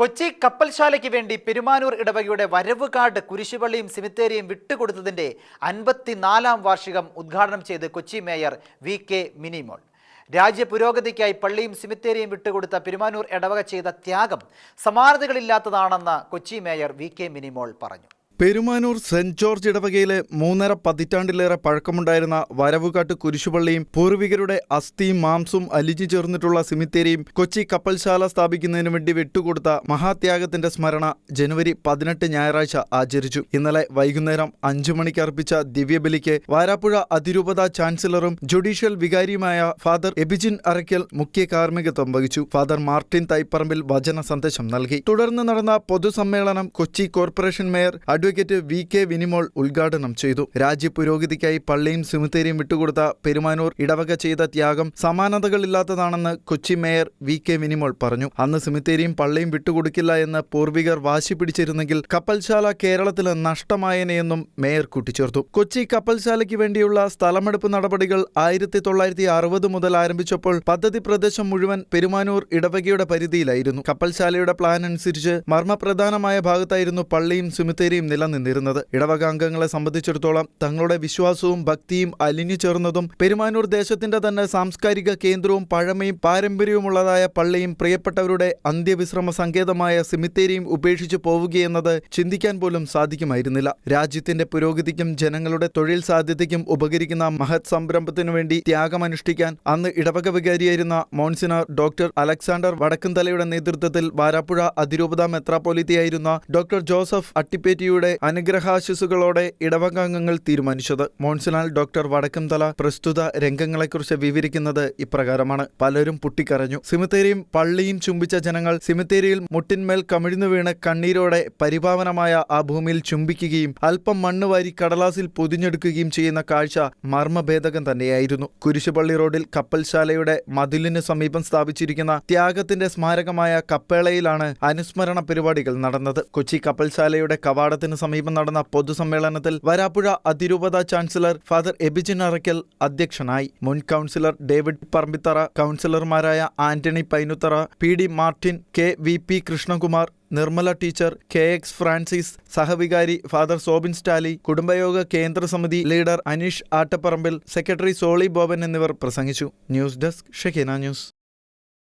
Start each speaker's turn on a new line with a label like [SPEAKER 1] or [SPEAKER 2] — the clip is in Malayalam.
[SPEAKER 1] കൊച്ചി കപ്പൽശാലയ്ക്ക് വേണ്ടി പെരുമാനൂർ ഇടവകയുടെ വരവ് കാർഡ് കുരിശുപള്ളിയും സിമിത്തേരിയും വിട്ടുകൊടുത്തതിന്റെ അൻപത്തിനാലാം വാർഷികം ഉദ്ഘാടനം ചെയ്ത് Kochi mayor V K Minimol. രാജ്യ പുരോഗതിക്കായി പള്ളിയും സിമിത്തേരിയും വിട്ടുകൊടുത്ത പെരുമാനൂർ ഇടവക ചെയ്ത ത്യാഗം സമാനതകളില്ലാത്തതാണെന്ന് Kochi mayor V K Minimol പറഞ്ഞു.
[SPEAKER 2] പെരുമാനൂർ സെന്റ് ജോർജ് ഇടവകയിലെ മൂന്നര പതിറ്റാണ്ടിലേറെ പഴക്കമുണ്ടായിരുന്ന വരവുകാട്ട് കുരിശുപള്ളിയും പൂർവികരുടെ അസ്ഥിയും മാംസവും അലിഞ്ഞു ചേർന്നിട്ടുള്ള സിമിത്തേരിയും കൊച്ചി കപ്പൽശാല സ്ഥാപിക്കുന്നതിന് വേണ്ടി വിട്ടുകൊടുത്ത മഹാത്യാഗത്തിന്റെ സ്മരണ ജനുവരി പതിനെട്ട് ഞായറാഴ്ച ആചരിച്ചു. ഇന്നലെ വൈകുന്നേരം അഞ്ചു മണിക്ക് അർപ്പിച്ച ദിവ്യബലിക്ക് വാരാപ്പുഴ അതിരൂപത ചാൻസലറും ജുഡീഷ്യൽ വികാരിയുമായ ഫാദർ എബിജിൻ അറയ്ക്കൽ മുഖ്യ കാർമ്മികത്വം വഹിച്ചു. ഫാദർ മാർട്ടിൻ തൈപ്പറമ്പിൽ വചന സന്ദേശം നൽകി. തുടർന്ന് നടന്ന പൊതുസമ്മേളനം Kochi corporation mayor advocate V K Vinimol ഉദ്ഘാടനം ചെയ്തു. രാജ്യ പുരോഗതിക്കായി പള്ളിയും സിമിത്തേരിയും വിട്ടുകൊടുത്ത പെരുമാനൂർ ഇടവക ചെയ്ത ത്യാഗം സമാനതകളില്ലാത്തതാണെന്ന് Kochi mayor V K Vinimol പറഞ്ഞു. അന്ന് സിമിത്തേരിയും പള്ളിയും വിട്ടുകൊടുക്കില്ല എന്ന് പൂർവികർ വാശി പിടിച്ചിരുന്നെങ്കിൽ കപ്പൽശാല കേരളത്തിൽ നഷ്ടമായേനെയെന്നും മേയർ കൂട്ടിച്ചേർത്തു. കൊച്ചി കപ്പൽശാലയ്ക്ക് വേണ്ടിയുള്ള സ്ഥലമെടുപ്പ് നടപടികൾ ആയിരത്തി തൊള്ളായിരത്തി അറുപത് മുതൽ ആരംഭിച്ചപ്പോൾ പദ്ധതി പ്രദേശം മുഴുവൻ പെരുമാനൂർ ഇടവകയുടെ പരിധിയിലായിരുന്നു. കപ്പൽശാലയുടെ പ്ലാൻ അനുസരിച്ച് മർമ്മപ്രധാനമായ ഭാഗത്തായിരുന്നു പള്ളിയും സിമിത്തേരിയും നിലനിന്നിരുന്നത് ഇടവകാംഗങ്ങളെ സംബന്ധിച്ചിടത്തോളം തങ്ങളുടെ വിശ്വാസവും ഭക്തിയും അലിഞ്ഞു ചേർന്നതും പെരുമാനൂർ ദേശത്തിന്റെ തന്നെ സാംസ്കാരിക കേന്ദ്രവും പഴമയും പാരമ്പര്യവുമുള്ളതായ പള്ളിയും പ്രിയപ്പെട്ടവരുടെ അന്ത്യവിശ്രമ സങ്കേതമായ സിമിത്തേരിയും ഉപേക്ഷിച്ചു പോവുകയെന്നത് ചിന്തിക്കാൻ പോലും സാധിക്കുമായിരുന്നില്ല. രാജ്യത്തിന്റെ പുരോഗതിക്കും ജനങ്ങളുടെ തൊഴിൽ സാധ്യതയ്ക്കും ഉപകരിക്കുന്ന മഹത് സംരംഭത്തിനു വേണ്ടി ത്യാഗമനുഷ്ഠിക്കാൻ അന്ന് ഇടവക വികാരിയായിരുന്ന മോൺസിനാർ ഡോക്ടർ അലക്സാണ്ടർ വടക്കുംതലയുടെ നേതൃത്വത്തിൽ വാരാപ്പുഴ അതിരൂപത മെത്രാപ്പോലിത്തയായിരുന്ന ഡോക്ടർ ജോസഫ് അട്ടിപ്പേറ്റിയുടെ അനുഗ്രഹാശിസുകളോടെ ഇടവകാംഗങ്ങൾ തീരുമാനിച്ചത്. മോൺസിനാൽ ഡോക്ടർ വടക്കംതല പ്രസ്തുത രംഗങ്ങളെക്കുറിച്ച് വിവരിക്കുന്നത് ഇപ്രകാരമാണ്. പലരും പൊട്ടിക്കരഞ്ഞു. സിമിത്തേരിയും പള്ളിയും ചുംബിച്ച ജനങ്ങൾ സിമിത്തേരിയിൽ മുട്ടിന്മേൽ കമിഴ്ന്നു വീണ് കണ്ണീരോടെ പരിപാവനമായ ആ ഭൂമിയിൽ ചുംബിക്കുകയും അല്പം മണ്ണ് വാരി കടലാസിൽ പൊതിഞ്ഞെടുക്കുകയും ചെയ്യുന്ന കാഴ്ച മർമ്മഭേദകം തന്നെയായിരുന്നു. കുരിശുപള്ളി റോഡിൽ കപ്പൽശാലയുടെ മതിലിന് സമീപം സ്ഥാപിച്ചിരിക്കുന്ന ത്യാഗത്തിന്റെ സ്മാരകമായ കപ്പേളയിലാണ് അനുസ്മരണ പരിപാടികൾ നടന്നത്. കൊച്ചി കപ്പൽശാലയുടെ കവാടത്തിന് സമീപം നടന്ന പൊതുസമ്മേളനത്തിൽ വരാപ്പുഴ അതിരൂപത ചാൻസലർ ഫാദർ എബിജിൻ അറയ്ക്കൽ അധ്യക്ഷനായി. മുൻ കൗൺസിലർ ഡേവിഡ് പറമ്പിത്തറ കൗൺസിലർമാരായ Antony Painuthara P D Martin K V P Krishnakumar Nirmala teacher K X Francis സഹവികാരി father Sobin Staly കുടുംബയോഗ കേന്ദ്ര സമിതി ലീഡർ അനീഷ് ആട്ടപ്പറമ്പിൽ സെക്രട്ടറി സോളി ബോബൻ എന്നിവർ പ്രസംഗിച്ചു. News desk Shekinah news.